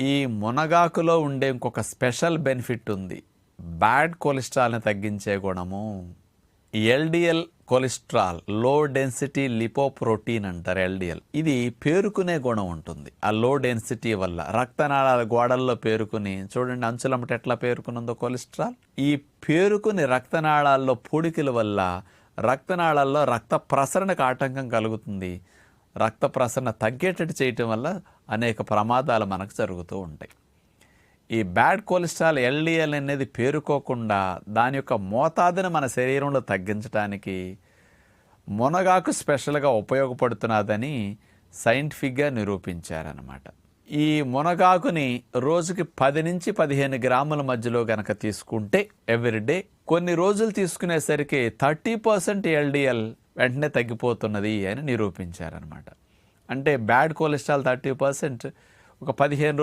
ఈ మునగాకులో ఉండే ఇంకొక స్పెషల్ బెనిఫిట్ ఉంది. బ్యాడ్ కొలెస్ట్రాల్ని తగ్గించే గుణము ఎల్డిఎల్ కొలెస్ట్రాల్లో డెన్సిటీ లిపోప్రోటీన్ అంటారు ఎల్డిఎల్. ఇది పేరుకునే గుణం ఉంటుంది. ఆ లో డెన్సిటీ వల్ల రక్తనాళాల గోడల్లో పేరుకుని చూడండి అంచులమ్మట ఎట్లా పేరుకునుందో కొలెస్ట్రాల్. ఈ పేరుకుని రక్తనాళాల్లో పొడికిల వల్ల రక్తనాళాల్లో రక్త ప్రసరణకు ఆటంకం కలుగుతుంది. రక్త ప్రసరణ తగ్గేటట్టు చేయటం వల్ల అనేక ప్రమాదాలు మనకు జరుగుతూ ఉంటాయి. ఈ బ్యాడ్ కొలెస్ట్రాల్ ఎల్డిఎల్ అనేది పేరుకోకుండా దాని యొక్క మోతాదుని మన శరీరంలో తగ్గించడానికి మునగాకు స్పెషల్గా ఉపయోగపడుతున్నదని సైంటిఫిక్గా నిరూపించారనమాట ఈ మునగాకుని రోజుకి పది నుంచి పదిహేను గ్రాముల మధ్యలో గనక తీసుకుంటే ఎవ్రీడే కొన్ని రోజులు తీసుకునేసరికి థర్టీ పర్సెంట్ ఎల్డిఎల్ వెంటనే తగ్గిపోతున్నది అని నిరూపించారనమాట అంటే బ్యాడ్ కొలెస్ట్రాల్ థర్టీ పర్సెంట్ ఒక పదిహేను